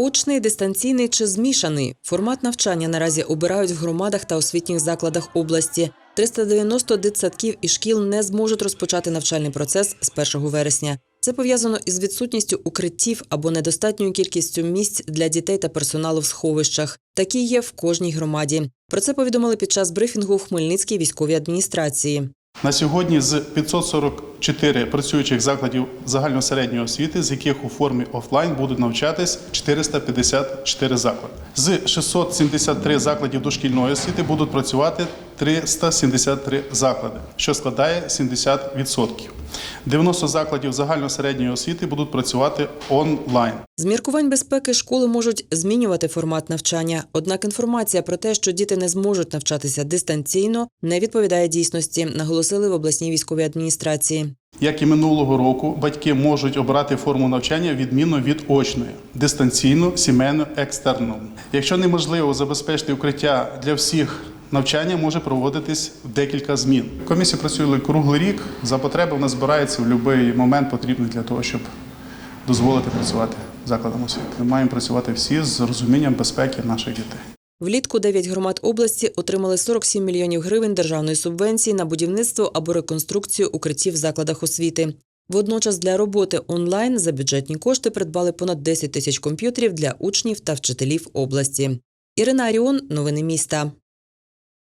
Очний, дистанційний чи змішаний формат навчання наразі обирають в громадах та освітніх закладах області. 390 дитсадків і шкіл не зможуть розпочати навчальний процес з 1 вересня. Це пов'язано із відсутністю укриттів або недостатньою кількістю місць для дітей та персоналу в сховищах. Такі є в кожній громаді. Про це повідомили під час брифінгу в Хмельницькій військовій адміністрації. На сьогодні з 544 працюючих закладів загальносередньої освіти, з яких у формі офлайн будуть навчатись 454 заклади. З 673 закладів дошкільної освіти будуть працювати 373 заклади, що складає 70%. 90 закладів загальносередньої освіти будуть працювати онлайн. З міркувань безпеки школи можуть змінювати формат навчання. Однак інформація про те, що діти не зможуть навчатися дистанційно, не відповідає дійсності, наголосили в обласній військовій адміністрації. Як і минулого року, батьки можуть обрати форму навчання відмінно від очної, дистанційну, сімейну, екстерну. Якщо неможливо забезпечити укриття для всіх, навчання може проводитись в декілька змін. Комісія працює круглий рік. За потреби вона збирається в будь-який момент потрібний для того, щоб дозволити працювати закладам освіти. Ми маємо працювати всі з розумінням безпеки наших дітей. Влітку 9 громад області отримали 47 мільйонів гривень державної субвенції на будівництво або реконструкцію укриттів в закладах освіти. Водночас для роботи онлайн за бюджетні кошти придбали понад 10 тисяч комп'ютерів для учнів та вчителів області. Ірина Аріон, новини міста.